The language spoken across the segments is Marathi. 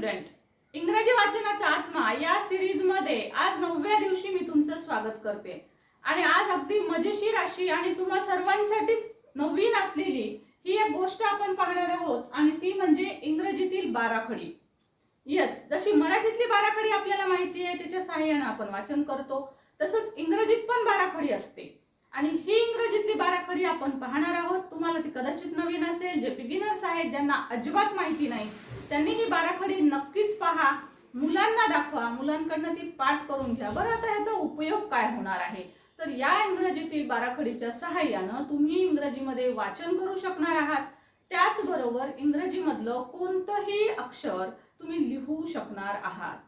स्टुडंट इंग्रजी वाचनाचा आत्मा या सिरीजमध्ये आज नवव्या दिवशी मी तुमचं स्वागत करते. आणि आज अगदी मजेशीर अशी आणि तुम्हा सर्वांसाठीच नवीन असलेली ही एक गोष्ट आपण पाहणार आहोत आणि ती म्हणजे इंग्रजीतील बाराखडी. येस जशी मराठीतली बाराखडी आपल्याला माहिती आहे त्याच्या सहाय्याने आपण वाचन करतो तसंच इंग्रजीत पण बाराखडी असते. आणि ही इंग्रजीतली बाराखडी आपण पाहणार आहोत. तुम्हाला ती कदाचित नवीन असेल जे बिगिनर्स आहेत ज्यांना अजिबात माहिती नाही त्यांनी ही बाराखडी नक्कीच पहा. मुलांना दाखवा. मुलांकडनं ती पाठ करून घ्या. बरं आता ह्याचा उपयोग काय होणार आहे? तर या इंग्रजीतील बाराखडीच्या सहाय्यानं तुम्ही इंग्रजीमध्ये वाचन करू शकणार आहात. त्याचबरोबर इंग्रजीमधलं कोणतंही अक्षर तुम्ही लिहू शकणार आहात.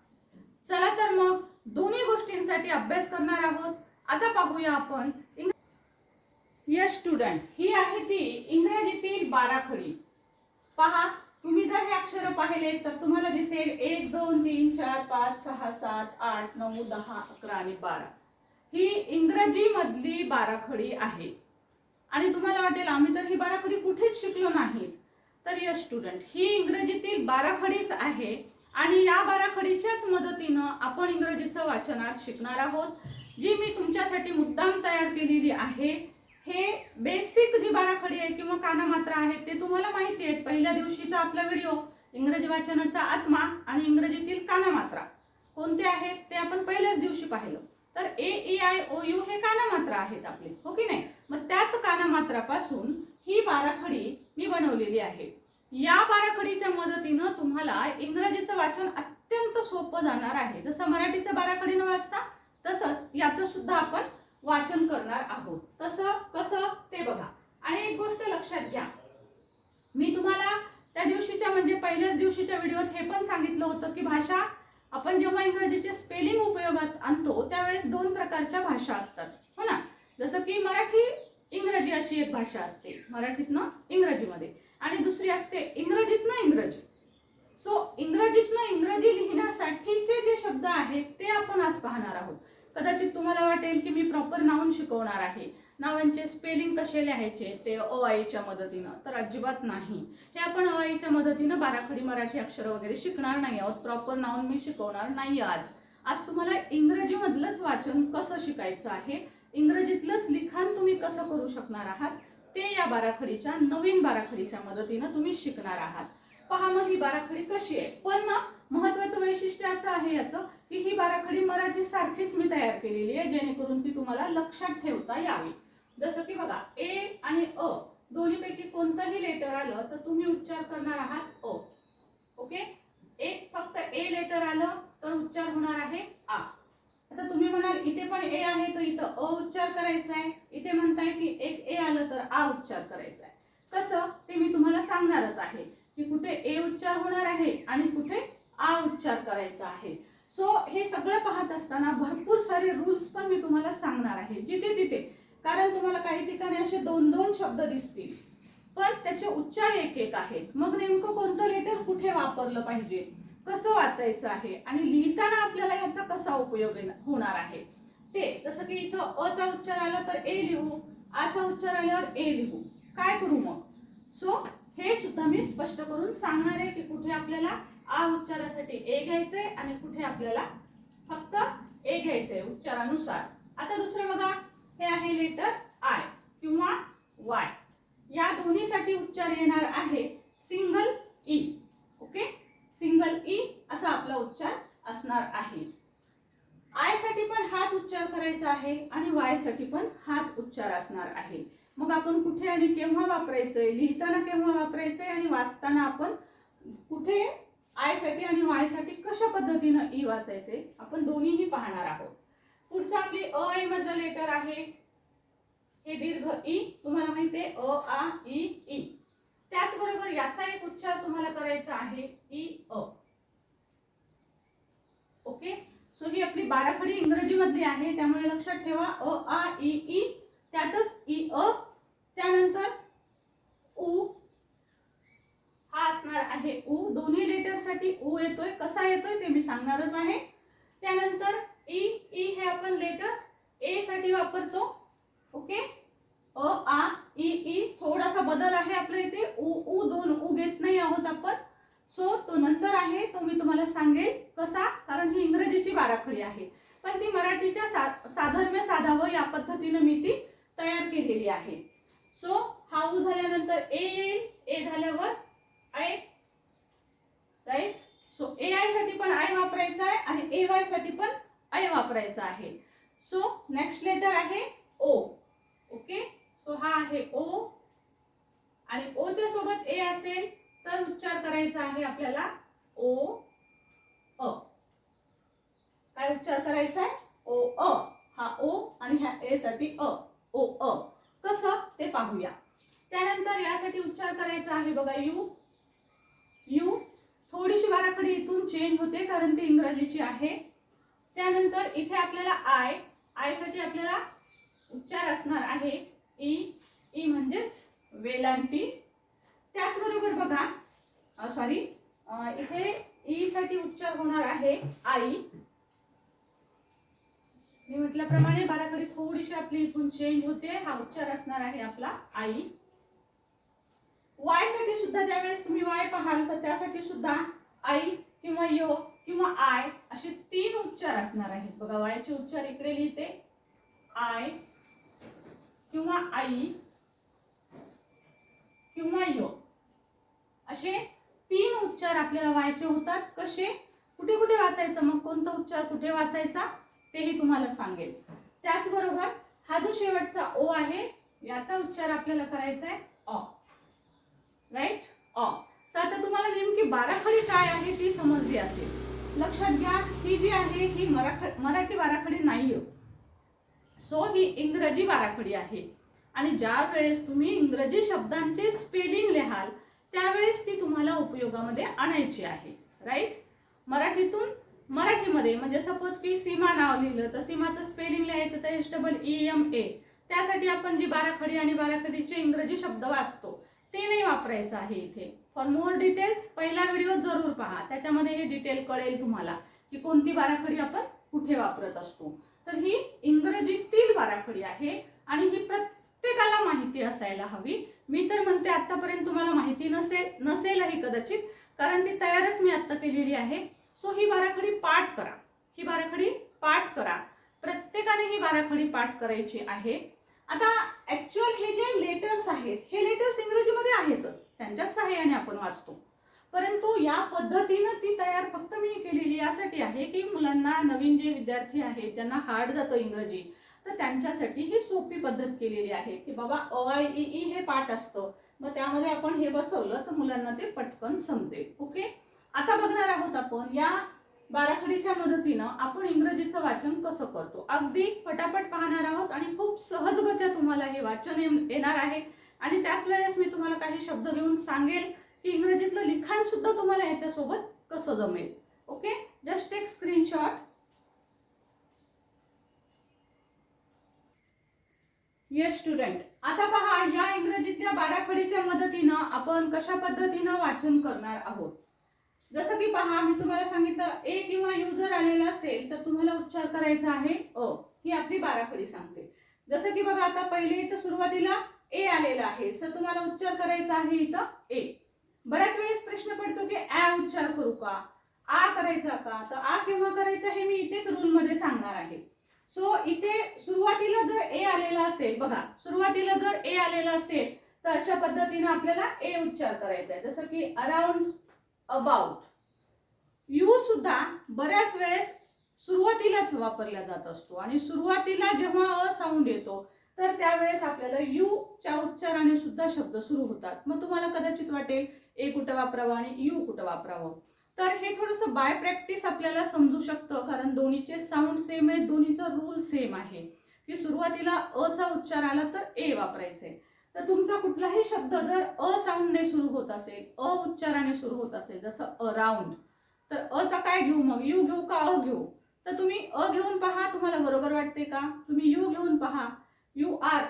चला तर मग दोन्ही गोष्टींसाठी अभ्यास करणार आहोत. आता पाहूया आपण यश स्टुडंट ही आहे ती इंग्रजीतील बाराखडी. पहा. तुम्ही जर हे अक्षर पाहिले तर तुम्हाला दिसेल एक दोन तीन चार पाच सहा सात आठ नऊ दहा अकरा आणि बारा. ही इंग्रजी मधली बाराखडी आहे. आणि तुम्हाला वाटेल आम्ही तर ही बाराखडी कुठेच शिकलो नाही. तर यस स्टुडंट ही इंग्रजीतील बाराखडीच आहे. आणि या बाराखडीच्याच मदतीनं आपण इंग्रजीचं वाचनात शिकणार आहोत. जी मी तुमच्यासाठी मुद्दाम तयार केलेली आहे हे बेसिक जी बाराखडी आहे किंवा कानामात्रा आहेत ते तुम्हाला माहिती आहेत. पहिल्या दिवशीचा आपला व्हिडिओ इंग्रजी वाचनाचा आत्मा आणि इंग्रजीतील कानामात्रा. कोणते आहेत? ते आपण पहिल्याच दिवशी पाहिलं. तर A E I O U हे कानामात्रा आहेत आपले हो की नाही? मग त्याच कानामात्रापासून ही बाराखडी मी बनवलेली आहे. या बाराखडीच्या मदतीनं तुम्हाला इंग्रजीचं वाचन अत्यंत सोपं जाणार आहे. जसं मराठीचं बाराखडीनं वाचता तसंच याचं सुद्धा आपण वाचन करणार आहोत. तसं कसं ते बघा. आणि एक गोष्ट लक्षात घ्या. मी तुम्हाला त्या दिवशीच्या म्हणजे पहिल्याच दिवशीच्या व्हिडिओत हे पण सांगितलं होतं की भाषा आपण जेव्हा इंग्रजीचे स्पेलिंग उपयोगात आणतो त्यावेळेस दोन प्रकारच्या भाषा असतात. हो ना? जसं की मराठी इंग्रजी अशी एक भाषा असते. मराठीतनं इंग्रजीमध्ये. आणि दुसरी असते इंग्रजीतनं इंग्रजी. सो इंग्रजीतनं इंग्रजी लिहिण्यासाठीचे जे शब्द आहेत ते आपण आज पाहणार आहोत. कदाचित तुम्हाला वाटेल की मी प्रॉपर नाऊन शिकवणार आहे. नावांचे स्पेलिंग कसे लिहायचे ते अ आईच्या मदतीनं. तर अजिबात नाही. हे आपण अ आईच्या मदतीनं बाराखडी मराठी अक्षर वगैरे शिकणार नाही आहोत. प्रॉपर नाऊन मी शिकवणार नाही आज. आज तुम्हाला इंग्रजीमधलंच वाचन कसं शिकायचं आहे इंग्रजीतलंच लिखाण तुम्ही कसं करू शकणार आहात ते या बाराखडीच्या नवीन बाराखडीच्या मदतीनं तुम्ही शिकणार आहात. पहा मग ही बाराखडी कशी आहे. पण ना महत्वाचं वैशिष्ट्य असं आहे याचं की ही बाराखडी मराठी सारखीच मी तयार केलेली आहे जेणेकरून ती तुम्हाला लक्षात ठेवता यावी. जसं की बघा ए आणि अ दोन्हीपैकी कोणतंही लेटर आलं तर तुम्ही उच्चार करणार आहात अ. ओके? एक फक्त ए लेटर आलं तर उच्चार होणार आहे आ. आता तुम्ही म्हणाल इथे पण ए आहे तर इथं अ उच्चार करायचा आहे. इथे म्हणताय की एक ए आलं तर आ उच्चार करायचा आहे. कसं? ते मी तुम्हाला सांगणारच आहे की कुठे ए उच्चार होणार आहे आणि कुठे आ उच्चार करायचा आहे. सो हे सगळं पाहत असताना भरपूर सारे रूल्स पण मी तुम्हाला सांगणार आहे. जिथे तिथे. कारण तुम्हाला काही ठिकाणी असे दोन दोन शब्द दिसतील. पण त्याचे उच्चार एक एक आहेत. मग नेमकं कोणतं लेटर कुठे वापरलं पाहिजे? कसं वाचायचं आहे? आणि लिहिताना आपल्याला ह्याचा कसा उपयोग येणार- होणार आहे? ते जसं की इथं अ चा उच्चार आला तर ए लिहू आचा उच्चार आल्यावर ए लिहू. काय करू मग? सो हे सुद्धा मी स्पष्ट करून सांगणार आहे की कुठे आपल्याला आ उच्चारासाठी ए घ्यायचंय आणि कुठे आपल्याला फक्त ए घ्यायचंय उच्चारानुसार. आता दुसरं बघा हे आहे लेटर आय किंवा वाय या दोन्हीसाठी उच्चार येणार आहे single E okay single E असा आपला उच्चार असणार आहे. आयसाठी पण हाच उच्चार करायचा आहे आणि वायसाठी पण हाच उच्चार असणार आहे. मग आपण कुठे आणि केव्हा वापरायचंय? लिहिताना केव्हा वापरायचंय? आणि वाचताना आपण कुठे आयसाठी आणि वायसाठी कशा पद्धतीनं ई वाचायचे आपण दोन्हीही पाहणार आहोत. पुढचं आपली अ आई मधलं लेटर आहे. हे दीर्घ ई तुम्हाला माहिती आहे अ आ ई ई. त्याचबरोबर याचा एक उच्चार तुम्हाला करायचा आहे ई अ. ओके? सो ही आपली बाराखडी इंग्रजी मधली आहे त्यामुळे लक्षात ठेवा अ आ ई ई. त्यातच ई अ. त्यानंतर उ हा असणार आहे? उ दोन्ही लेटरसाठी उ येतोय. कसा येतोय ते मी सांगणारच आहे. त्यानंतर ई ई हे आपण लेटर ए साठी वापरतो. ओके अ आ ई ई थोडासा बदल आहे आपल्या इथे. उ उ दोन उ घेत नाही आहोत आपण. सो तो नंतर आहे तो मी तुम्हाला सांगेल कसा कारण ही इंग्रजीची बाराखडी आहे. पण ती मराठीच्या सा साधर्म्य साधावं या पद्धतीनं मी ती तयार केलेली आहे. सो हा ऊ झाल्यानंतर ए येईल. ए झाल्यावर आय राईट सो ए आयसाठी पण आय वापरायचा आहे आणि ए वायसाठी पण आय वापरायचा आहे. सो नेक्स्ट लेटर आहे ओ ओके सो हा आहे ओ आणि ओ सोबत ए असेल तर उच्चार करायचा आहे आपल्याला ओ अ. काय उच्चार करायचा आहे? ओ अ. हा ओ आणि ह्या ए साठी अ. ओ अ. कसं? ते पाहूया. त्यानंतर यासाठी उच्चार करायचा आहे बघा यू. यू. थोडीशी बाराखडी इथून चेंज होते कारण ती इंग्रजीची आहे. त्यानंतर इथे आपल्याला आय आयसाठी आपल्याला उच्चार असणार आहे. ई ई म्हणजेच वेलांटी. त्याचबरोबर बघा सॉरी इथे ई साठी उच्चार होणार आहे आई. मी म्हटल्याप्रमाणे बाराखडी थोडीशी आपली इथून चेंज होते. हा उच्चार असणार आहे आपला आई. वायसाठी सुद्धा त्यावेळेस तुम्ही वाय पाहाल तर त्यासाठी सुद्धा आई किंवा यो किंवा आय असे तीन उच्चार असणार आहेत. बघा वायचे उच्चार इकडे लिहिते. आय किंवा आई किंवा यो. असे तीन उच्चार आपल्याला वायचे होतात. कसे? कुठे कुठे वाचायचं? मग कोणता उच्चार कुठे वाचायचा? तेही तुम्हाला सांगेल. त्याचबरोबर हा जो शेवटचा ओ आहे याचा उच्चार आपल्याला करायचा आहे ऑ राईट अ oh. तर आता तुम्हाला नेमकी बाराखडी काय आहे ती समजली असेल. लक्षात घ्या ही जी आहे ही मराठ मराठी बाराखडी नाहीये. सो ही इंग्रजी बाराखडी आहे. आणि ज्या वेळेस तुम्ही इंग्रजी शब्दांचे स्पेलिंग लिहाल त्यावेळेस ती तुम्हाला उपयोगामध्ये आणायची आहे. राईट मराठीतून मराठीमध्ये म्हणजे सपोज की सीमा नाव लिहिलं तर सीमाचं स्पेलिंग लिहायचं तर H double E M A त्यासाठी आपण जी बाराखडी आणि बाराखडीचे इंग्रजी शब्द वाचतो ते नाही वापरायचं आहे इथे. फॉर मोर डिटेल्स पहिला व्हिडिओ जरूर पहा. त्याच्यामध्ये हे डिटेल कळेल तुम्हाला की कोणती बाराखडी आपण कुठे वापरत असतो. तर ही इंग्रजीतील बाराखडी आहे आणि ही प्रत्येकाला माहिती असायला हवी. मी तर म्हणते आतापर्यंत तुम्हाला माहिती नसेल नसेलही कदाचित कारण ती तयारच मी आत्ता केलेली आहे. सो ही बाराखडी पाठ करा. ही बाराखडी पाठ करा. प्रत्येकाने ही बाराखडी पाठ करायची आहे. आता ऍक्च्युअल हे जे लेटर्स आहेत हे लेटर्स इंग्रजीमध्ये आहेतच. त्यांच्याच सहाय्याने आपण वाचतो. परंतु या पद्धतीनं ती तयार फक्त मी केलेली यासाठी आहे की मुलांना नवीन जे विद्यार्थी आहेत ज्यांना हार्ड जातं इंग्रजी तर त्यांच्यासाठी ही सोपी पद्धत केलेली आहे की बाबा अ आय ई ई हे पाठ असतं. मग त्यामध्ये आपण हे बसवलं तर मुलांना ते पटकन समजेल. ओके? आता बघणार आहोत आपण या बाराखडीच्या मदतीनं आपण इंग्रजीचं वाचन कसं करतो? अगदी पटापट पाहणार आहोत आणि खूप सहजगत्या तुम्हाला हे वाचन येणार आहे. आणि त्याच वेळेस मी तुम्हाला काही शब्द घेऊन सांगेल की इंग्रजीतलं लिखाण सुद्धा तुम्हाला ह्याच्यासोबत कसं जमेल. ओके? जस्ट एक स्क्रीनशॉट येस स्टुडंट आता पहा या इंग्रजीतल्या बाराखडीच्या मदतीनं आपण कशा पद्धतीनं वाचन करणार आहोत? जसं की पहा मी तुम्हाला सांगितलं ए किंवा यू जर आलेला असेल तर तुम्हाला उच्चार करायचा आहे अ ही आपली बाराखडी सांगते. जसं की बघा आता पहिले इथं सुरुवातीला ए आलेला आहे तर तुम्हाला उच्चार करायचा आहे इथं ए. बऱ्याच वेळेस प्रश्न पडतो की ॲ उच्चार करू का? आ करायचा का? तर आ केव्हा करायचा हे मी इथेच रूलमध्ये सांगणार आहे. सो इथे सुरुवातीला जर ए आलेला असेल बघा सुरुवातीला जर ए आलेला असेल तर अशा पद्धतीनं आपल्याला ए उच्चार करायचा आहे. जसं की अराउंड अबाउट यू सुद्धा बऱ्याच वेळेस सुरुवातीलाच वापरला जात असतो. आणि सुरुवातीला जेव्हा अ साऊंड येतो तर त्यावेळेस आपल्याला यू च्या उच्चाराने सुद्धा शब्द सुरू होतात. मग तुम्हाला कदाचित वाटेल ए कुठं वापरावं आणि यू कुठं वापरावं. तर हे थोडंसं बाय प्रॅक्टिस आपल्याला समजू शकतं कारण दोन्हीचे साऊंड सेम आहे दोन्हीचा रूल सेम आहे. की सुरुवातीला अ चा उच्चार आला तर ए वापरायचे. तर तुमचा कुठलाही शब्द जर अ साऊंडने सुरू होत असेल अ उच्चाराने सुरू होत असेल जसं अराऊंड तर अ चा काय घेऊ मग? यू घेऊ का अ घेऊ? तर तुम्ही अ घेऊन पहा तुम्हाला बरोबर वाटते का? तुम्ही यू घेऊन पहा. U R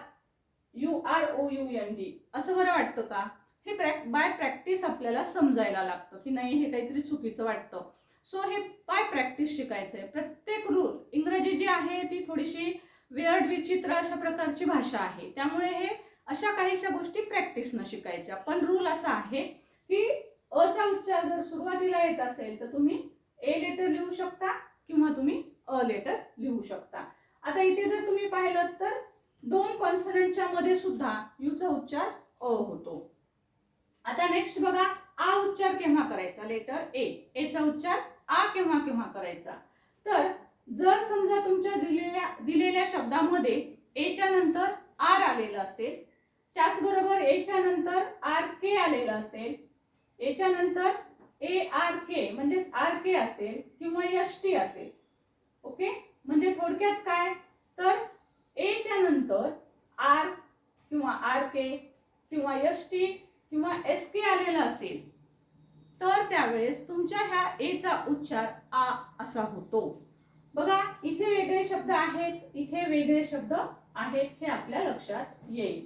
U R O U N D. असं बरं वाटतं का? हे प्रॅक् बाय प्रॅक्टिस आपल्याला समजायला लागतं की नाही हे काहीतरी चुकीचं वाटतं. सो हे बाय प्रॅक्टिस शिकायचं आहे. प्रत्येक रूल इंग्रजी जी आहे ती थोडीशी वेअर्ड विचित्र अशा प्रकारची भाषा आहे. त्यामुळे हे अशा काहीशा गोष्टी प्रॅक्टिसनं शिकायच्या. पण रूल असा आहे की अ चा उच्चार जर सुरुवातीला येत असेल तर तुम्ही ए लेटर लिहू शकता किंवा तुम्ही अ लेटर लिहू शकता. आता इथे जर तुम्ही पाहिलं तर दोन कॉन्सनंटच्या मध्ये सुद्धा यूचा उच्चार अ होतो. आता नेक्स्ट बघा आ उच्चार केव्हा करायचा? लेटर ए एचा उच्चार आ केव्हा केव्हा करायचा? तर जर समजा तुमच्या दिलेल्या दिलेल्या शब्दामध्ये एच्या नंतर आर आलेलं असेल त्याचबरोबर एच्या नंतर आर के आलेलं असेल याच्यानंतर नंतर ए आर के म्हणजेच आर के असेल किंवा एस टी असेल. ओके? म्हणजे थोडक्यात काय? तर एच्या नंतर आर किंवा आर के किंवा एस टी किंवा एस के आलेला असेल तर त्यावेळेस तुमच्या ह्या एचा उच्चार आ असा होतो. बघा इथे वेगळे शब्द आहेत इथे वेगळे शब्द आहेत हे आपल्या लक्षात येईल.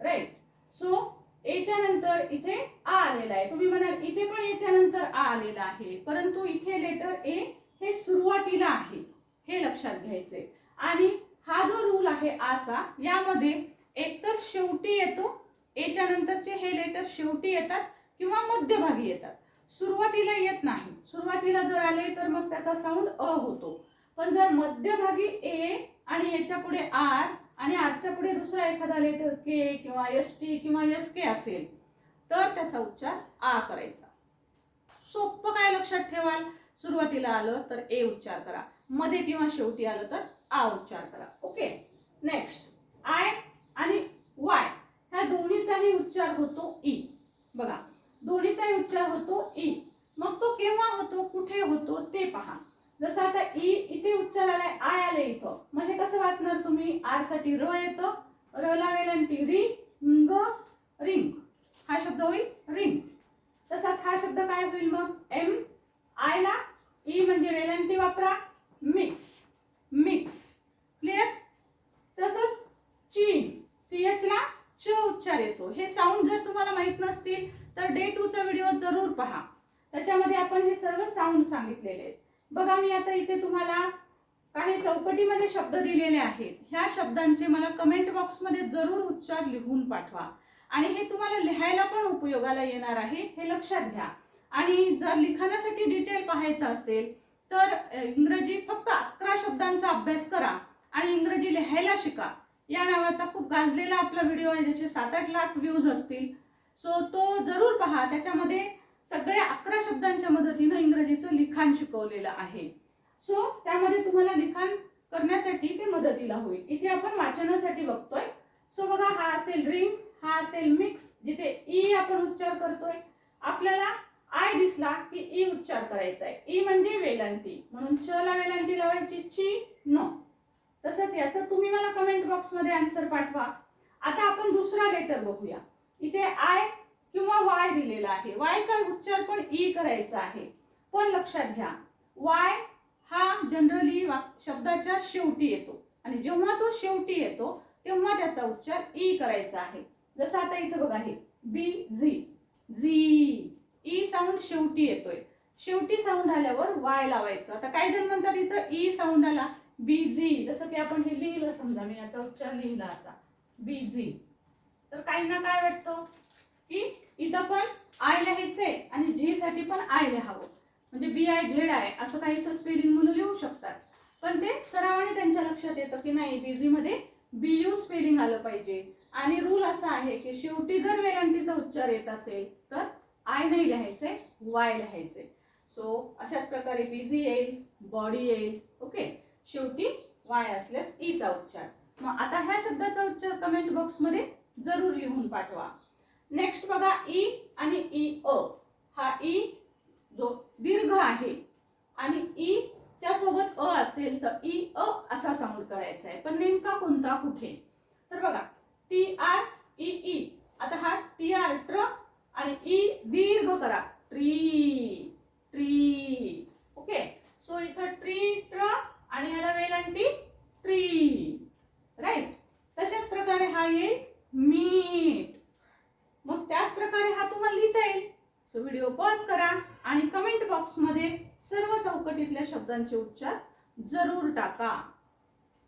राईट सो एच्या नंतर इथे आ आलेला आहे. तुम्ही म्हणाल इथे पण एच्या नंतर आ आलेला आहे. परंतु इथे लेटर ए हे सुरुवातीला आहे. हे लक्षात घ्यायचे. आणि हा जो रूल आहे आचा यामध्ये एकतर शेवटी येतो एच्या नंतरचे हे लेटर शेवटी येतात किंवा मध्यभागी येतात. सुरुवातीला येत नाही. सुरुवातीला जर आले तर मग त्याचा साऊंड अ होतो. पण जर मध्यभागी ए आणि याच्यापुढे आर आणि आजच्या पुढे दुसरा एखादा लेटर के किंवा एस टी किंवा एस के असेल तर त्याचा उच्चार आ करायचा. सोपं काय लक्षात ठेवाल? सुरुवातीला आलं तर ए उच्चार करा. मध्ये किंवा शेवटी आलं तर आ उच्चार करा. ओके नेक्स्ट आय आणि वाय ह्या दोन्हीचाही उच्चार होतो ई बघा दोन्हीचाही उच्चार होतो ई मग तो केव्हा होतो? कुठे होतो? ते पहा. जसं आता ई इथे उच्चार आलाय आय आले इथं. म्हणजे कसं वाचणार तुम्ही? आरसाठी र येतो. र ला वेलांटी री ग रिंग. हा शब्द होईल रिंग. तसाच हा शब्द काय होईल मग? एम आय ला ई म्हणजे वेलांटी वापरा. मिक्स मिक्स क्लिअर तसंच चीन सी एच ला च उच्चार येतो. हे साऊंड जर तुम्हाला माहीत नसतील तर डे टू चा व्हिडिओ जरूर पहा. त्याच्यामध्ये आपण हे सर्व साऊंड सांगितलेले आहेत. बघा मी आता इथे तुम्हाला काही चौकटीमध्ये शब्द दिलेले आहेत. ह्या शब्दांचे मला कमेंट बॉक्समध्ये जरूर उच्चार लिहून पाठवा. आणि हे तुम्हाला लिहायला पण उपयोगाला येणार आहे हे लक्षात घ्या. आणि जर लिखाणासाठी डिटेल पाहायचं असेल तर इंग्रजी फक्त अकरा शब्दांचा अभ्यास करा आणि इंग्रजी लिहायला शिका. या नावाचा खूप गाजलेला आपला व्हिडिओ आहे ज्याचे सात आठ लाख व्ह्यूज असतील. सो तो जरूर पहा. त्याच्यामध्ये सगळ्या अकरा शब्दांच्या मदतीनं इंग्रजीचं लिखाण शिकवलेलं आहे. सो त्यामध्ये तुम्हाला लिखाण करण्यासाठी ते मदतीला होईल. इथे आपण वाचनासाठी बघतोय. सो बघा हा असेल रिंग हा असेल मिक्स जिथे ई आपण उच्चार करतोय. आपल्याला आय दिसला की ई उच्चार करायचा आहे e ई म्हणजे वेलांटी म्हणून च ला वेलांटी लावायची ची न. तसंच याचं तुम्ही मला कमेंट बॉक्समध्ये आन्सर पाठवा. आता आपण दुसरा लेटर बघूया. इथे आय किंवा वाय दिलेला आहे. वायचा उच्चार पण ई करायचा आहे. पण लक्षात घ्या वाय हा जनरली शब्दाच्या शेवटी येतो. आणि जेव्हा तो शेवटी येतो तेव्हा त्याचा उच्चार ई करायचा आहे. जसं आता इथं बघा हे B Z Z E sound शेवटी येतोय. शेवटी साऊंड आल्यावर वाय लावायचं. आता काही जण म्हणतात इथं e ई साऊंड आला बीझी जसं की आपण हे लिहिलं समजा मी याचा उच्चार लिहिला असा. बीझी तर काहींना काय वाटतं? की इथं पण आय लिहायचंय आणि झी साठी पण आय लिहावं. म्हणजे बी आय झेड आय असं काहीसं स्पेलिंग म्हणून लिहू शकतात. पण ते सरावाने त्यांच्या लक्षात येतं की नाही बीजीमध्ये बी यू स्पेलिंग आलं पाहिजे. आणि रूल असा आहे की शेवटी जर वेलांटीचा उच्चार येत असेल तर आय नाही लिहायचंय वाय लिहायचंय. सो अशाच प्रकारे बीजी येईल बॉडी येईल ओके शेवटी वाय असल्यास e ईचा उच्चार. मग आता ह्या शब्दाचा उच्चार कमेंट बॉक्समध्ये जरूर लिहून पाठवा. नेक्स्ट बघा ई आणि ई अ हा ई जो दीर्घ आहे आणि ई च्या सोबत अ असेल तर ई अ असा साऊंड करायचा आहे. पण नेमका कोणता कुठे? तर बघा टी आर ई ई आता हा टी आर ट्र आणि ई दीर्घ करा. ट्री ट्री ओके सो इथं ट्री ट्र आणि ह्याला वेलांटी ट्री राईट तशाच प्रकारे हा येईल मीठ मग त्याच प्रकारे हा तुम्हाला लिहिता येईल सो व्हिडिओ पॉज करा आणि कमेंट बॉक्समध्ये सर्व चौकटीतल्या शब्दांचे उच्चार जरूर टाका.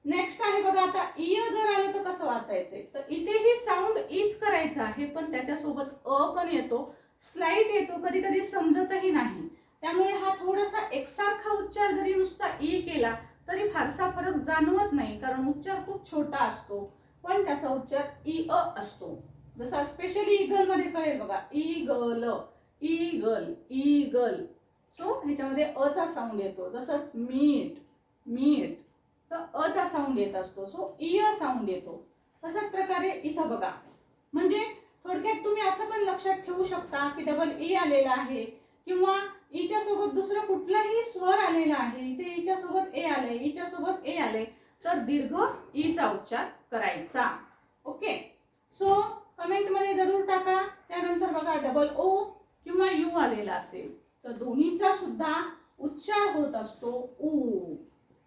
नेक्स्ट आहे बघा आता इ जर आलं तर कसं वाचायचंय? तर इथेही साऊंड इच करायचा आहे पण त्याच्यासोबत अ पण येतो स्लाईट येतो कधी कधी समजतही नाही. त्यामुळे हा थोडासा एकसारखा उच्चार जरी नुसता ई केला तरी फारसा फरक जाणवत नाही कारण उच्चार खूप छोटा असतो पण त्याचा उच्चार इ अ असतो. जसा स्पेशली इगलमध्ये कळेल बघा इ ग ल ईगल ईगल. सो ह्याच्यामध्ये अचा साऊंड येतो. जसंच मीठ मीठ. अचा साऊंड येत असतो. सो इ अ साऊंड येतो. तशाच प्रकारे इथं बघा. म्हणजे थोडक्यात तुम्ही असं पण लक्षात ठेवू शकता की डबल ई e आलेला आहे किंवा ईच्या सोबत दुसरं कुठलाही स्वर आलेला आहे. इथे ईच्या सोबत ए आले ईच्या सोबत ए आले तर दीर्घ ईचा उच्चार करायचा. ओके? सो कमेंटमध्ये जरूर टाका. त्यानंतर बघा डबल ओ किंवा यू आलेला असेल तर दोन्हीचा सुद्धा उच्चार होत असतो ऊ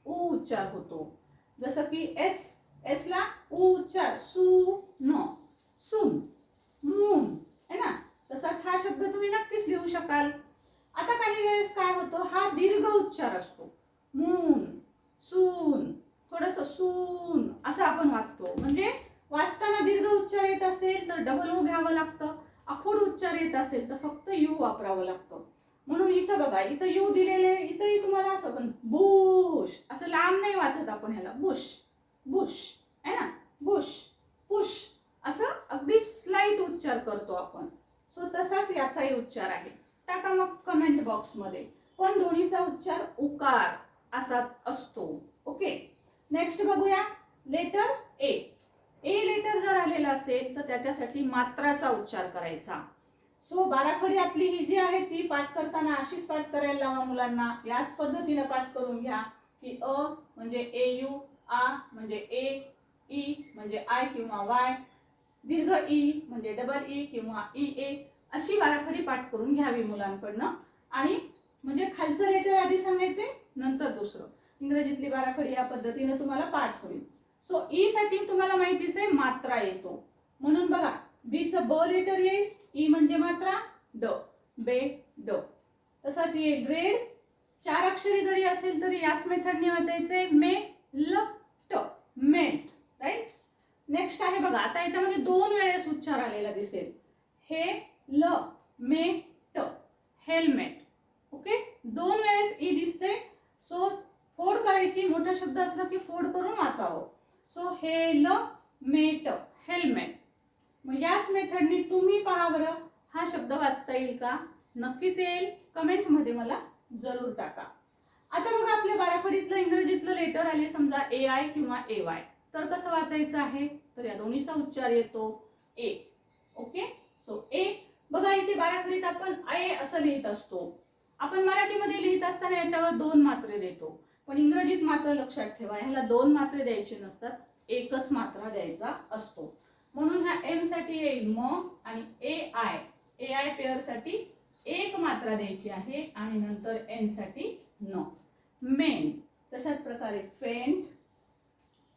ऊ उच्चार होतो. जसं की एस एसला उ ऊ उच्चार सू न सून मून है ना? तसाच हा शब्द तुम्ही नक्कीच लिहू शकाल. आता काही वेळेस काय होतं हा दीर्घ उच्चार असतो. मून सून थोडस सून असं आपण वाचतो. म्हणजे वाचताना दीर्घ उच्चार येत असेल तर डबल ओ घ्यावं लागतं. अखोड उच्चार येत असेल तर फक्त यू वापरावं लागतं. म्हणून इथं बघा इथं यू दिलेले इथंही तुम्हाला असं पण बुश असं लांब नाही वाचत आपण ह्याला. बुश बुश आहे ना? बुश पुश असं अगदी स्लाईट उच्चार करतो आपण. सो तसाच याचाही उच्चार आहे. टाका मग कमेंट बॉक्समध्ये पण दोन्हीचा उच्चार उकार असाच असतो. ओके नेक्स्ट बघूया. लेटर ए ए लेटर जर आलेलं असेल तर त्याच्यासाठी मात्राचा उच्चार करायचा. सो बाराखडी आपली ही जी आहे ती पाठ करताना अशीच पाठ करायला लावा मुलांना. याच पद्धतीनं पाठ करून घ्या की अ म्हणजे ए यू आ म्हणजे ए ई म्हणजे आय किंवा वाय दीर्घ ई म्हणजे डबल ई किंवा ई ए अशी बाराखडी पाठ करून घ्यावी मुलांकडनं. आणि म्हणजे खालचं लेटर आधी सांगायचे नंतर दुसरं. इंग्रजीतली बाराखडी या पद्धतीनं तुम्हाला पाठ होईल. सो ई e साठी तुम्हाला माहितीच आहे मात्रा येतो. म्हणून बघा बीचं ब लेटर येईल ई म्हणजे मात्रा ड. बे ड. तसाच ये ग्रेड चार अक्षरी जरी असेल तरी याच मेथडने वाचायचे मे ल ट. मेट राईट नेक्स्ट आहे बघा आता याच्यामध्ये दोन वेळेस उच्चार आलेला दिसेल. हे ल मे ट. हेल्मेट ओके दोन वेळेस ई दिसते सो फोड करायची मोठा शब्द असला की फोड करून वाचावं. सो हे ल मेट हेल्मेट. मग याच मेथडनी तुम्ही पहा बरं हा शब्द वाचता येईल का? नक्कीच येईल. कमेंटमध्ये मला जरूर टाका. आता बघा आपल्या बाराखडीतलं इंग्रजीतलं लेटर आले समजा ए आय किंवा ए वाय तर कसं वाचायचं आहे? तर या दोन्हीचा उच्चार येतो ए ओके सो ए बघा इथे बाराखडीत आपण ए असं लिहित असतो. आपण मराठीमध्ये लिहित असताना याच्यावर दोन मात्रे देतो. पण इंग्रजीत मात्र लक्षात ठेवा ह्याला दोन मात्रे द्यायचे नसतात एकच मात्रा द्यायचा असतो. म्हणून ह्या एमसाठी येईल म आणि ए आय ए आय पेअरसाठी एक मात्रा द्यायची आहे आणि नंतर एनसाठी न. मेन तशाच प्रकारे फेंट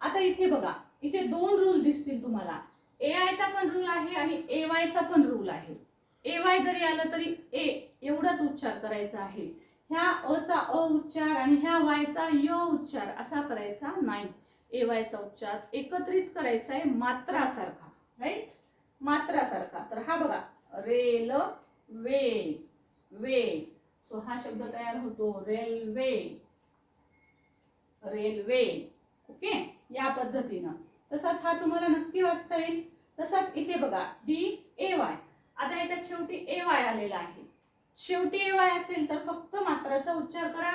आता इथे बघा इथे दोन रूल दिसतील तुम्हाला. ए आयचा पण रूल आहे आणि ए वायचा पण रूल आहे. ए वाय जरी आलं तरी ए एवढाच उच्चार करायचा आहे. ह्या अचा अ उच्चार आणि ह्या वायचा य उच्चार असा करायचा नाही. ए वायचा उच्चार एकत्रित करायचा आहे मात्रासारखा राईट मात्रासारखा. तर हा बघा रेल वे वे. सो हा शब्द तयार होतो रेल्वे. रेल्वे. ओके या पद्धतीनं. तसाच हा तुम्हाला नक्की वाचता येईल. तसाच इथे बघा डी ए वाय आता याच्यात शेवटी ए वाय आलेला आहे. शेवटी ए वाय असेल तर फक्त मात्राचा उच्चार करा.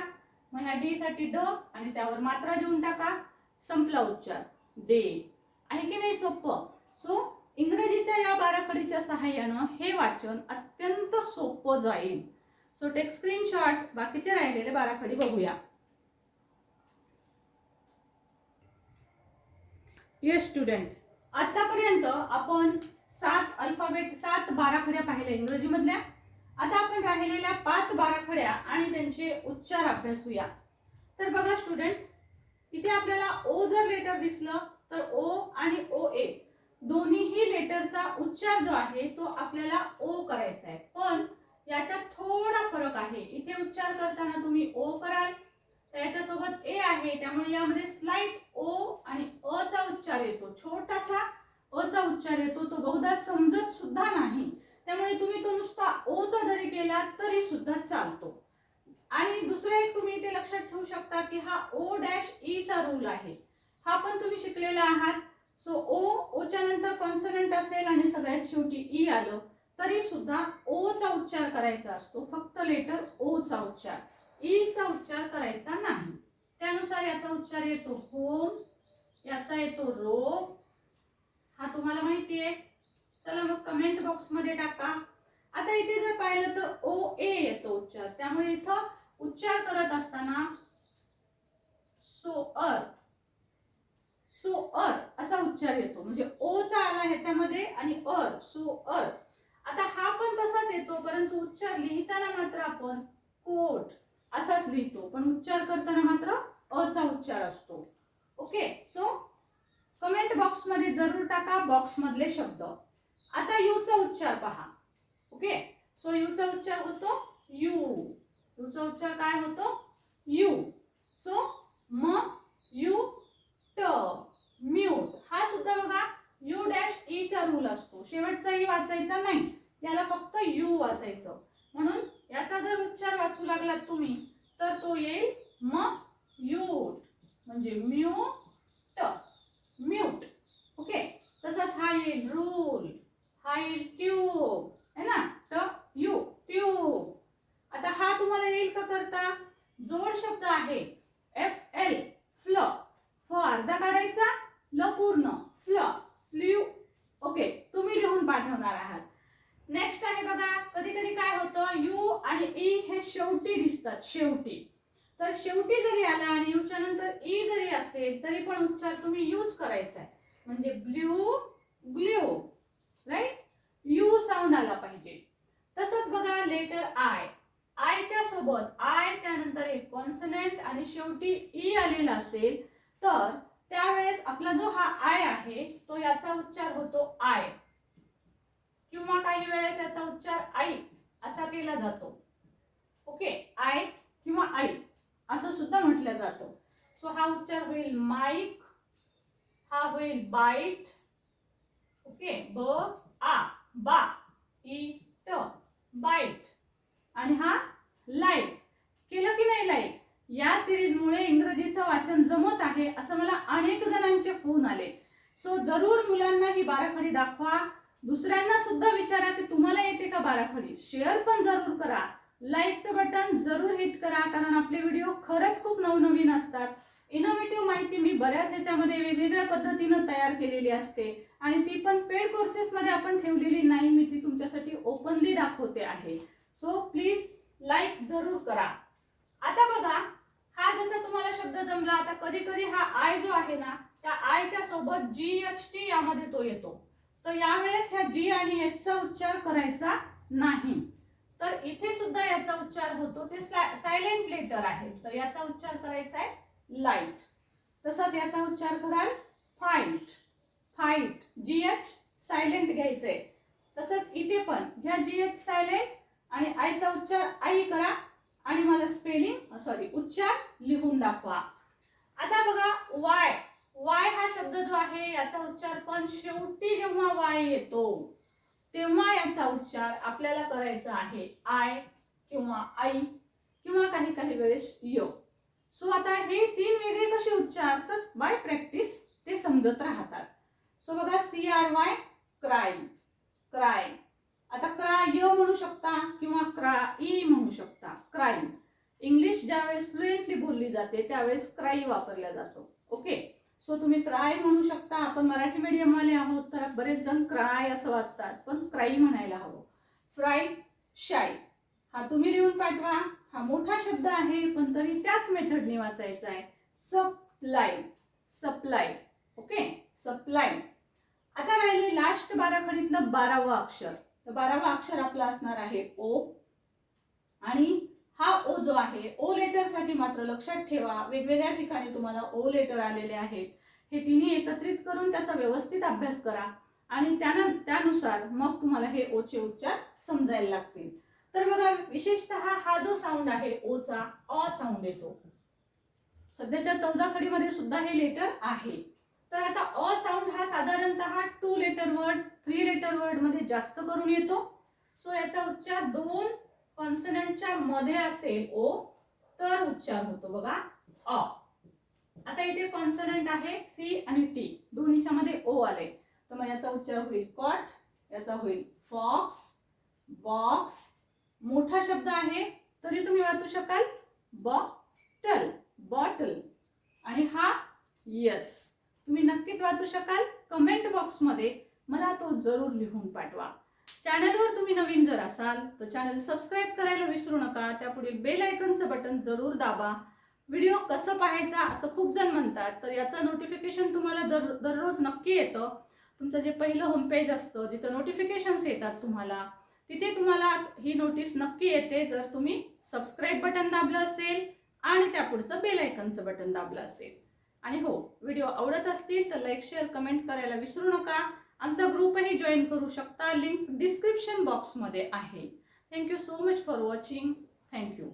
मग ह्या डी साठी ड आणि त्यावर मात्रा देऊन टाका. संपला उच्चार. दे. आहे की नाही सोपं? सो इंग्रजीच्या या बाराखडीच्या सहाय्यानं हे वाचन अत्यंत सोपं जाईल. सो टेक स्क्रीनशॉट बाकीचे राहिलेले बाराखडी बघूया. येस स्टुडंट आतापर्यंत आपण सात अल्फाबेट सात बाराखड्या पाहिल्या इंग्रजीमधल्या. आता आपण राहिलेल्या पाच बाराखड्या आणि त्यांचे उच्चार अभ्यासूया. तर बघा स्टुडंट इथे आपल्याला ओ जर लेटर दिसलं तर ओ आणि ओ ए दोन्हीही लेटरचा उच्चार जो आहे तो आपल्याला ओ करायचा आहे. पण याच्यात थोडा फरक आहे. इथे उच्चार करताना तुम्ही ओ कराल त्याच्यासोबत ए आहे त्यामुळे यामध्ये स्लाइट ओ आणि अ चा उच्चार येतो. छोटासा अ चा उच्चार येतो. तो बहुधा समजत सुद्धा नाही. त्यामुळे तुम्ही तो नुसता ओचा जरी केला तरी सुद्धा चालतो. आणि दुसरं एक तुम्ही इथे लक्षात ठेवू शकता की हा ओ डॅश ई चा रूल आहे. हा पण तुम्ही शिकलेला आहात. सो ओ ओच्या नंतर कॉन्सनंट असेल आणि सगळ्यात शेवटी ई आलं तरी सुद्धा ओ चा उच्चार करायचा असतो. फक्त लेटर ओ चा उच्चार. ई चा उच्चार करायचा नाही. त्यानुसार याचा उच्चार येतो होम याचा येतो रोप हा तुम्हाला माहिती आहे. चला मग कमेंट बॉक्समध्ये टाका. आता इथे जर पाहिलं तर ओ ए येतो उच्चार. त्यामुळे इथं उच्चार करत असताना सो अर सो अर असा उच्चार येतो. म्हणजे ओ चा आला ह्याच्यामध्ये आणि अर सो अर. आता हा पण तसाच येतो परंतु उच्चार लिहिताना मात्र आपण कोट असाच लिहितो. पण उच्चार करताना मात्र अ चा उच्चार असतो. ओके सो कमेंट बॉक्समध्ये जरूर टाका बॉक्स मधले शब्द. आता यूचा उच्चार पहा. ओके सो यू चा उच्चार होतो यू. यू उच्चार काय होतो? यू. सो म यू ट म्यूट. हा सुद्धा बघा यू डॅश ई चा रूल असतो. शेवटचा ई वाचायचा नाही. याला फक्त यू वाचायचं. म्हणून याचा जर उच्चार वाचू लागलात तुम्ही तर तो येईल म युट म्हणजे म्यूट म्यूट. ओके तसंच हा येईल रूल येईल ट्यूब है ना? तर यू ट्यूब आता हा तुम्हाला येईल का करता? जोड शब्द आहे. एफ एल फ्ल फ अर्धा काढायचा ल पूर्ण. फ्ल फ्ल्यू ओके तुम्ही लिहून पाठवणार आहात. नेक्स्ट आहे बघा कधी कधी काय होतं? यू आणि ई हे शेवटी दिसतात शेवटी. तर शेवटी जरी आला आणि यूच्या नंतर ई जरी असेल तरी पण उच्चार तुम्ही यूज करायचा आहे म्हणजे blue glue right U sound आला पाहिजे. तसंच बघा लेटर आय आयच्या सोबत आय त्यानंतर एक कॉन्सनंट आणि शेवटी ई आलेला असेल तर त्यावेळेस आपला जो हा आय आहे तो याचा उच्चार होतो आय किंवा काही वेळेस याचा उच्चार आई असा केला जातो. ओके आय किंवा आई असं सुद्धा म्हटलं जातं. सो हा उच्चार होईल माईक हा होईल बाईट ओके ब आ बा इट ट बाईट. आणि हा लाइट. केलं की नाही लाइट? या सिरीजमुळे इंग्रजीचं वाचन जमत आहे असं मला अनेक जणांचे फोन आले. सो जरूर मुलांना ही बाराखडी दाखवा. दुसऱ्यांना सुद्धा विचारा की तुम्हाला येते का बाराखडी. शेअर पण जरूर करा. लाईकचं बटन जरूर हिट करा कारण आपले व्हिडिओ खरंच खूप नवनवीन असतात. इनोव्हेटिव्ह माहिती मी बऱ्याच ह्याच्यामध्ये वेगवेगळ्या पद्धतीनं तयार केलेली असते. आणि ती पण पेड कोर्सेसमध्ये आपण ठेवलेली नाही मी ती तुमच्यासाठी ओपनली दाखवते आहे. सो प्लीज लाईक जरूर करा. आता बघा हा जसा तुम्हाला शब्द जमला आता कधी कधी हा आय जो आहे ना त्या आयच्या सोबत जी एच टी यामध्ये तो येतो. तर यावेळेस ह्या जी आणि एच चा उच्चार करायचा नाही. तर इथे सुद्धा याचा उच्चार होतो. ते सायलेंट लेटर आहे. तर याचा उच्चार करायचा आहे. लाइट तसंच याचा उच्चार कराल fight fight G H silent घ्यायचंय तसंच इथे पण घ्या जी एच सायलेंट आणि आईचा उच्चार आई करा आणि मला स्पेलिंग सॉरी उच्चार लिहून दाखवा. आता बघा वाय वाय हा शब्द जो आहे याचा उच्चार पण शेवटी जेव्हा वाय येतो तेव्हा याचा उच्चार आपल्याला करायचा आहे आय किंवा आई किंवा काही काही वेळेस यो. सो आता हे तीन वेगळे कसे उच्चार? तर बाय प्रॅक्टिस ते समजत राहतात. सो बघा C R Y cry cry आता क्रा य म्हणू शकता किंवा क्रा ई म्हणू शकता. क्राईम इंग्लिश ज्यावेळेस फ्लुएंटली बोलली जाते त्यावेळेस क्राई वापरला जातो. ओके सो तुम्ही क्राय म्हणू शकता. आपण मराठी मीडियमवाले आहोत तर बरेच जण क्राय असं वाचतात पण क्राई म्हणायला हवं. फ्राय शाय हा तुम्ही लिहून पाठवा. हा मोठा शब्द आहे पण तरी त्याच मेथडने वाचायचा आहे. सप्लाय सप्लाय ओके सप्लाय आता राहिले लास्ट बाराखडीतलं बारावं अक्षर. तर बारावा अक्षर आपला असणार आहे ओ आणि हा ओ जो आहे ओ लेटरसाठी मात्र लक्षात ठेवा वेगवेगळ्या ठिकाणी तुम्हाला ओ लेटर आलेले आहेत. हे तिन्ही एकत्रित करून त्याचा व्यवस्थित अभ्यास करा. आणि त्यानं त्यानुसार मग तुम्हाला हे ओचे उच्चार समजायला लागतील. तर बघा विशेषतः हा जो साऊंड आहे ओचा अ साऊंड येतो. सध्याच्या चौदा खडीमध्ये सुद्धा हे लेटर आहे. तर आता अ साऊंड हा साधारणतः two letter word three letter वर्डमध्ये जास्त करून येतो. सो याचा उच्चार दोन कॉन्सनंटच्या मध्ये असेल ओ तर उच्चार होतो बघा अ. आता इथे कॉन्सनंट आहे सी आणि टी दोन्हीच्या मध्ये ओ आले तर मग याचा उच्चार होईल कॉट याचा होईल फॉक्स बॉक्स मोठा शब्द आहे तरी तुम्ही वाचू शकाल. Bottle bottle. आणि हा यस तुम्ही नक्कीच वाचू शकाल. कमेंट बॉक्समध्ये मला तो जरूर लिहून पाठवा. चॅनलवर तुम्ही नवीन जर असाल तर चॅनल सबस्क्राईब करायला विसरू नका. त्यापुढील बेल आयकनचं बटन जरूर दाबा. व्हिडिओ कसं पाहायचा असं खूप जण म्हणतात तर याचं नोटिफिकेशन तुम्हाला दर दररोज नक्की येतं. तुमचं जे पहिलं होमपेज असतं जिथं नोटिफिकेशन्स येतात तुम्हाला तिथे तुम्हाला ही नोटीस नक्की येते. जर तुम्ही सबस्क्राईब बटन दाबलं असेल आणि त्या पुढचं बेलायकनचं बटन दाबलं असेल. आणि हो व्हिडिओ आवडत असतील तर लाईक शेअर कमेंट करायला विसरू नका. आमचा ग्रुपही जॉईन करू शकता. लिंक डिस्क्रिप्शन बॉक्समध्ये आहे. Thank you so much for watching thank you